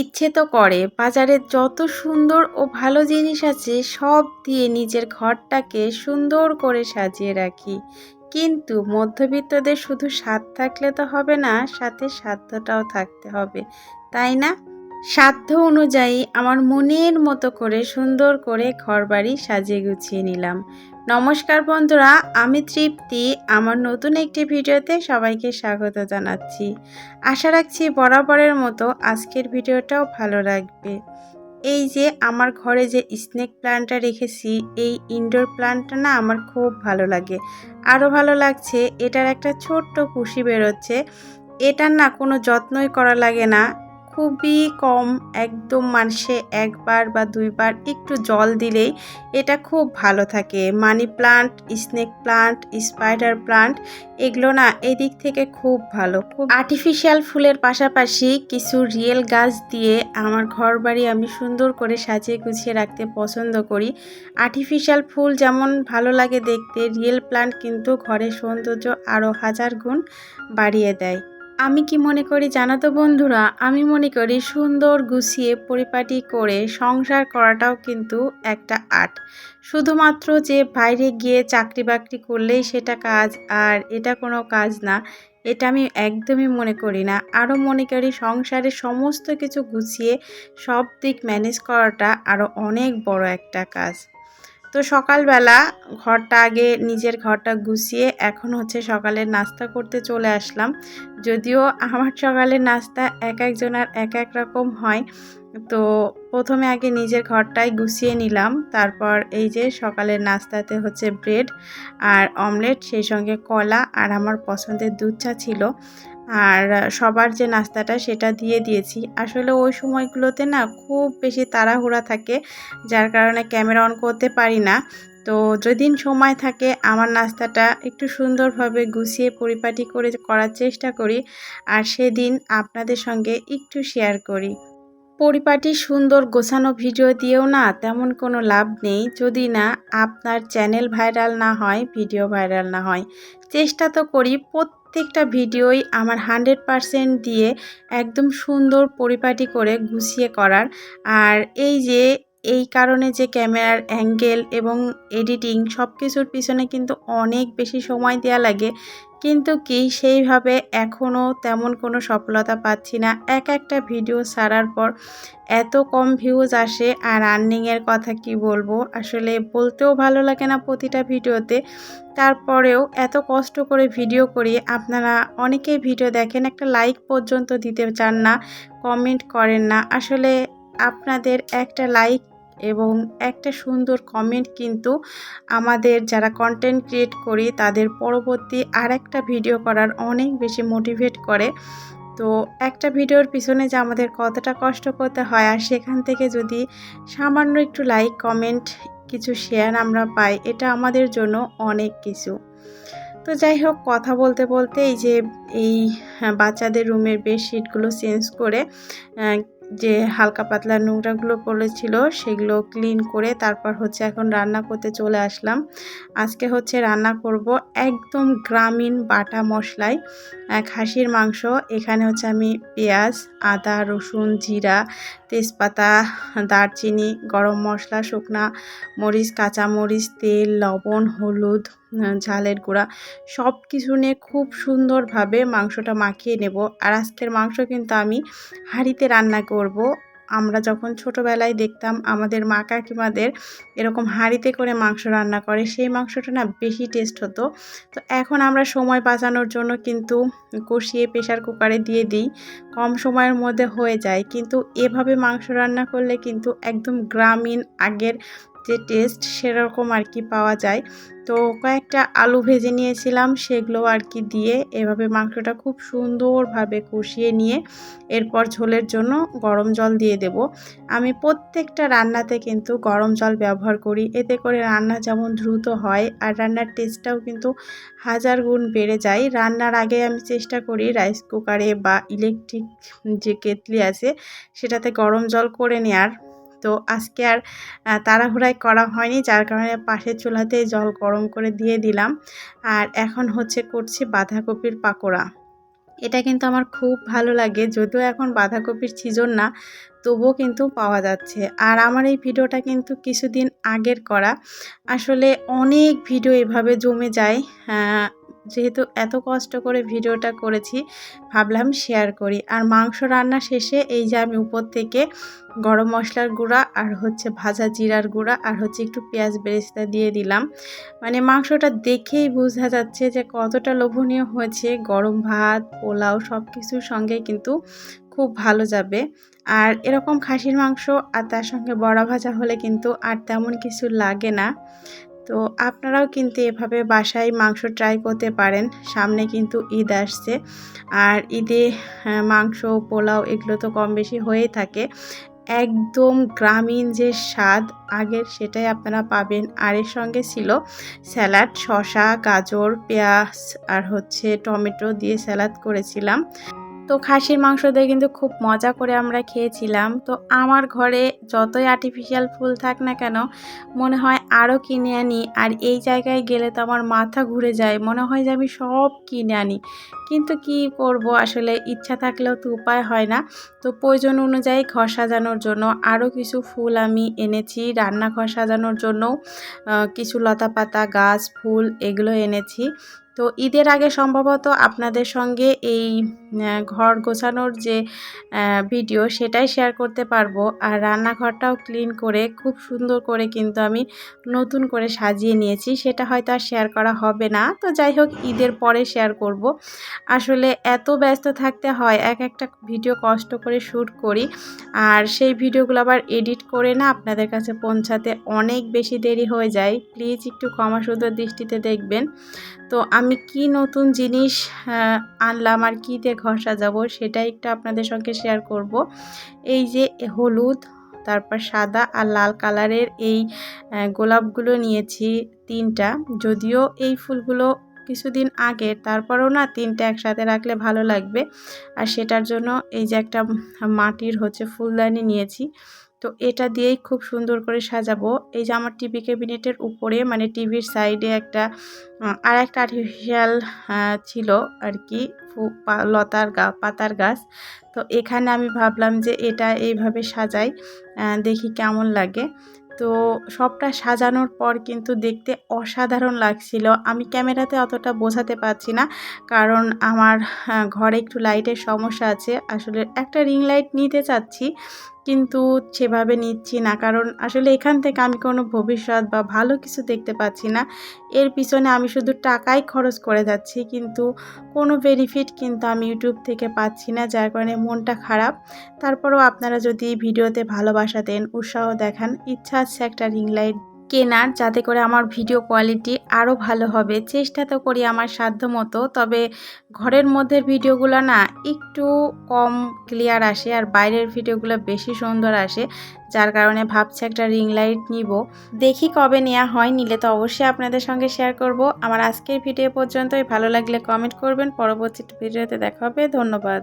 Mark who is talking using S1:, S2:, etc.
S1: ইচ্ছে তো করে। বাজারে যত সুন্দর ও ভালো জিনিস আছে, সব দিয়ে নিজের ঘরটাকে সুন্দর করে সাজিয়ে রাখি। কিন্তু মধ্যবিত্তদের শুধু স্বাদ থাকলে তো হবে না, সাথে সাধ্যটাও থাকতে হবে, তাই না? সাধ্য অনুযায়ী আমার মনের মতো করে সুন্দর করে ঘরবাড়ি সাজিয়ে গুছিয়ে নিলাম। নমস্কার বন্ধুরা, আমি তৃপ্তি। আমার নতুন একটি ভিডিওতে সবাইকে স্বাগত জানাচ্ছি। আশা রাখছি বরাবরের মতো আজকের ভিডিওটাও ভালো লাগবে। এই যে আমার ঘরে যে স্নেক প্ল্যান্টটা রেখেছি, এই ইনডোর প্ল্যান্টটা না আমার খুব ভালো লাগে। আরও ভালো লাগছে, এটার একটা ছোট্ট কুশি বেরোচ্ছে। এটার না কোনো যত্নই করা লাগে না। খুবই কম, একদম মাসে একবার বা দুইবার একটু জল দিলেই এটা খুব ভালো থাকে। Money plant, snake plant, spider plant এগুলো না এদিক থেকে খুব ভালো। খুব আর্টিফিশিয়াল ফুলের পাশাপাশি কিছু রিয়েল গাছ দিয়ে আমার ঘর বাড়ি আমি সুন্দর করে সাজিয়ে গুছিয়ে রাখতে পছন্দ করি। আর্টিফিশিয়াল ফুল যেমন ভালো লাগে দেখতে, রিয়েল প্লান্ট কিন্তু ঘরের সৌন্দর্য আরও হাজার গুণ বাড়িয়ে দেয়। আমি কি মনে করি জানো তো বন্ধুরা? আমি মনে করি সুন্দর গুছিয়ে পরিপাটি করে সংসার করাটাও কিন্তু একটা আর্ট। শুধুমাত্র যে বাইরে গিয়ে চাকরি বাকরি করলেই সেটা কাজ আর এটা কোনো কাজ না, এটা আমি একদমই মনে করি না। আরও মনে করি সংসারে সমস্ত কিছু গুছিয়ে সব দিক ম্যানেজ করাটা আরও অনেক বড় একটা কাজ। তো সকালবেলা ঘরটা আগে নিজের ঘরটা গুছিয়ে এখন হচ্ছে সকালের নাস্তা করতে চলে আসলাম। যদিও আমার সকালের নাস্তা এক একজনের এক এক রকম হয়। তো প্রথমে আগে নিজের ঘরটাই গুছিয়ে নিলাম। তারপর এই যে সকালের নাস্তাতে হচ্ছে ব্রেড আর অমলেট, সেই সঙ্গে কলা আর আমার পছন্দের দুধ চা ছিল। আর সবার যে নাস্তাটা সেটা দিয়ে দিয়েছি। আসলে ওই সময়গুলোতে না খুব বেশি তাড়াহুড়া থাকে, যার কারণে ক্যামেরা অন করতে পারি না। তো যেদিন সময় থাকে আমার নাস্তাটা একটু সুন্দরভাবে গুছিয়ে পরিপাটি করে করার চেষ্টা করি আর সেদিন আপনাদের সঙ্গে একটু শেয়ার করি। পরিপাটি সুন্দর গোছানো ভিডিও দিয়েও না তেমন কোনো লাভ নেই। যদি না আপনার চ্যানেল ভাইরাল না হয়, ভিডিও ভাইরাল না হয়, চেষ্টা তো করি প্রত্যেকটা ভিডিওই আমার হান্ড্রেড পারসেন্ট দিয়ে একদম সুন্দর পরিপাটি করে গুছিয়ে করার। আর এই যে, এই কারণে যে ক্যামেরার অ্যাঙ্গেল এবং এডিটিং সব কিছুর পিছনে কিন্তু অনেক বেশি সময় দেওয়া লাগে। কিন্তু কি সেইভাবে এখনও তেমন কোনো সফলতা পাচ্ছি না। এক একটা ভিডিও ছাড়ার পর এত কম ভিউজ আসে আর আর্নিংয়ের কথা কি বলব? আসলে বলতেও ভালো লাগে না প্রতিটা ভিডিওতে তারপরেও এত কষ্ট করে ভিডিও করি। আপনারা অনেকেই ভিডিও দেখেন, একটা লাইক পর্যন্ত দিতে চান না কমেন্ট করেন না। আসলে আপনাদের একটা লাইক এবং একটা সুন্দর কমেন্ট কিন্তু আমাদের যারা কন্টেন্ট ক্রিয়েট করি তাদের পরবর্তী আর একটা ভিডিও করার অনেক বেশি মোটিভেট করে। তো একটা ভিডিওর পিছনে যে আমাদের কতটা কষ্ট করতে হয় আর সেখান থেকে যদি সামান্য একটু লাইক কমেন্ট কিছু শেয়ার আমরা পাই এটা আমাদের জন্য অনেক কিছু। তো যাই হোক কথা বলতে বলতে এই যে এই হ্যাঁ, বাচ্চাদের রুমের বেডশিটগুলো চেঞ্জ করে যে হালকা পাতলা নোংরাগুলো পড়েছিল, সেগুলো ক্লিন করে তারপর হচ্ছে এখন রান্না করতে চলে আসলাম। আজকে হচ্ছে রান্না করব একদম গ্রামীণ বাটা মশলায় খাসির মাংস। এখানে হচ্ছে আমি পেঁয়াজ, আদা, রসুন, জিরা, তেজপাতা, দারচিনি, গরম মশলা, শুকনা মরিচ কাঁচা মরিচ তেল, লবণ, হলুদ ঝালের গুঁড়া সব কিছু নিয়ে খুব সুন্দরভাবে মাংসটা মাখিয়ে নেব। আর আজকের মাংস কিন্তু আমি হাঁড়িতে রান্না করব। আমরা যখন ছোটোবেলায় দেখতাম আমাদের মা কাকিমাদের এরকম হাঁড়িতে করে মাংস রান্না করে, সেই মাংসটা না বেশি টেস্ট হতো। তো এখন আমরা সময় বাঁচানোর জন্য কিন্তু কষিয়ে প্রেশার কুকারে দিয়ে দিই। কম সময়ের মধ্যে হয়ে যায়। কিন্তু এভাবে মাংস রান্না করলে কিন্তু একদম গ্রামীণ আগের যে টেস্ট সেরকম আর কি পাওয়া যায়। তো কয়েকটা আলু ভেজে নিয়েছিলাম, সেগুলো আর কি দিয়ে এভাবে মাংসটা খুব সুন্দরভাবে কষিয়ে নিয়ে এরপর ঝোলের জন্য গরম জল দিয়ে দেব। আমি প্রত্যেকটা রান্নাতে কিন্তু গরম জল ব্যবহার করি, এতে করে রান্না যেমন দ্রুত হয় আর রান্নার টেস্টটাও কিন্তু হাজার গুণ বেড়ে যায়। রান্নার আগে আমি চেষ্টা করি রাইস কুকারে বা ইলেকট্রিক যে কেতলি আছে, সেটাতে গরম জল করে নেওয়ার তো আজকে আর তাড়াহুড়াই করা হয়নি, যার কারণে পাশের চুলাতেই জল গরম করে দিয়ে দিলাম। আর এখন হচ্ছে করছি বাঁধাকপির পাকোড়া। এটা কিন্তু আমার খুব ভালো লাগে, যদিও এখন বাঁধাকপির সিজন না, তবুও কিন্তু পাওয়া যাচ্ছে। আর আমার এই ভিডিওটা কিন্তু কিছুদিন আগের করা। আসলে অনেক ভিডিও এভাবে জমে যায় যেহেতু এত কষ্ট করে ভিডিওটা করেছি, ভাবলাম শেয়ার করি। আর মাংস রান্না শেষে এই যে আমি উপর থেকে গরম মশলার গুঁড়া আর হচ্ছে ভাজা জিরার গুঁড়া আর হচ্ছে একটু পেঁয়াজ বেরেস্তা দিয়ে দিলাম। মানে মাংসটা দেখেই বোঝা যাচ্ছে যে কতটা লোভনীয় হয়েছে। গরম ভাত, পোলাও সব কিছুর সঙ্গে কিন্তু খুব ভালো যাবে। আর এরকম খাসির মাংস আর তার সঙ্গে বড়া ভাজা হলে কিন্তু আর তেমন কিছু লাগে না। তো আপনারাও কিন্তু এভাবে বাসায় মাংস ট্রাই করতে পারেন। সামনে কিন্তু ঈদ আসছে। আর ঈদে মাংস, পোলাও এগুলো তো কম বেশি হয়েই থাকে। একদম গ্রামীণ যে স্বাদ, আগের সেটাই আপনারা পাবেন। আর এর সঙ্গে ছিল স্যালাড শশা গাজর, পেঁয়াজ আর হচ্ছে টমেটো দিয়ে স্যালাড করেছিলাম। তো খাসির মাংস দিয়ে কিন্তু খুব মজা করে আমরা খেয়েছিলাম। তো আমার ঘরে যতই আর্টিফিশিয়াল ফুল থাক না কেন, মনে হয় আরও কিনে আনি। আর এই জায়গায় গেলে তো আমার মাথা ঘুরে যায়। মনে হয় যে আমি সব কিনে আনি। কিন্তু কি করব? আসলে ইচ্ছা থাকলেও তো উপায় হয় না। তো প্রয়োজন অনুযায়ী ঘর সাজানোর জন্য আরও কিছু ফুল আমি এনেছি। রান্নাঘর সাজানোর জন্যও কিছু লতা পাতা গাছ, ফুল এগুলো এনেছি। তো ঈদের আগে সম্ভবত আপনাদের সঙ্গে এই ঘর গোছানোর যে ভিডিও সেটাই শেয়ার করতে পারব। আর রান্নাঘরটাও ক্লিন করে, খুব সুন্দর করে কিন্তু আমি নতুন করে সাজিয়ে নিয়েছি। সেটা হয়তো আর শেয়ার করা হবে না। তো যাই হোক, ঈদের পরে শেয়ার করব। আসলে এত ব্যস্ত থাকতে হয়, এক একটা ভিডিও কষ্ট করে শ্যুট করি। আর সেই ভিডিওগুলো আবার এডিট করে না আপনাদের কাছে পৌঁছাতে অনেক বেশি দেরি হয়ে যায়। প্লিজ একটু ক্ষমা সুন্দর দৃষ্টিতে দেখবেন। তো আমি কি নতুন জিনিস আনলাম আর কী দিয়ে ঘর সাজাবো সেটাই একটু আপনাদের সঙ্গে শেয়ার করব। এই যে হলুদ, তারপর সাদা আর লাল কালারের এই গোলাপগুলো নিয়েছি তিনটা। যদিও এই ফুলগুলো কিছুদিন আগে, তারপরেও না তিনটে একসাথে রাখলে ভালো লাগবে। আর সেটার জন্য এই যে একটা মাটির হচ্ছে ফুলদানি নিয়েছি। তো এটা দিয়েই খুব সুন্দর করে সাজাবো। এই যে আমার টিভি ক্যাবিনেটের উপরে মানে টিভির সাইডে একটা আর একটা আর্টিফিশিয়াল ছিল আর কি লতার গা, পাতার গাছ। তো এখানে আমি ভাবলাম যে এটা এইভাবে সাজাই দেখি কেমন লাগে। তো সবটা সাজানোর পর কিন্তু দেখতে অসাধারণ লাগছিল। আমি ক্যামেরাতে অতটা বোঝাতে পারছি না, কারণ আমার ঘরে একটু লাইটের সমস্যা আছে। আসলে একটা রিং লাইট নিতে চাচ্ছি কিন্তু সেভাবে নিচ্ছি না। কারণ আসলে এখান থেকে আমি কোনো ভবিষ্যৎ বা ভালো কিছু দেখতে পাচ্ছি না। এর পিছনে আমি শুধু টাকাই খরচ করে যাচ্ছি। কিন্তু কোনো বেনিফিট কিন্তু আমি ইউটিউব থেকে পাচ্ছি না, যার কারণে মনটা খারাপ। তারপরেও আপনারা যদি ভিডিওতে ভালোবাসা দেন, উৎসাহ দেখান, ইচ্ছা আছে একটা রিং লাইট কেনার যাতে করে আমার ভিডিও কোয়ালিটি আরও ভালো হবে। চেষ্টা তো করি আমার সাধ্য মতো, তবে ঘরের মধ্যে ভিডিওগুলো না একটু কম ক্লিয়ার আসে আর বাইরের ভিডিওগুলো বেশি সুন্দর আসে, যার কারণে ভাবছি একটা রিং লাইট নিব। দেখি কবে নেওয়া হয়, নিলে তো অবশ্যই আপনাদের সঙ্গে শেয়ার করব। আমার আজকের ভিডিও পর্যন্তই। ভালো লাগলে কমেন্ট করবেন। পরবর্তী ভিডিওতে দেখা হবে। ধন্যবাদ।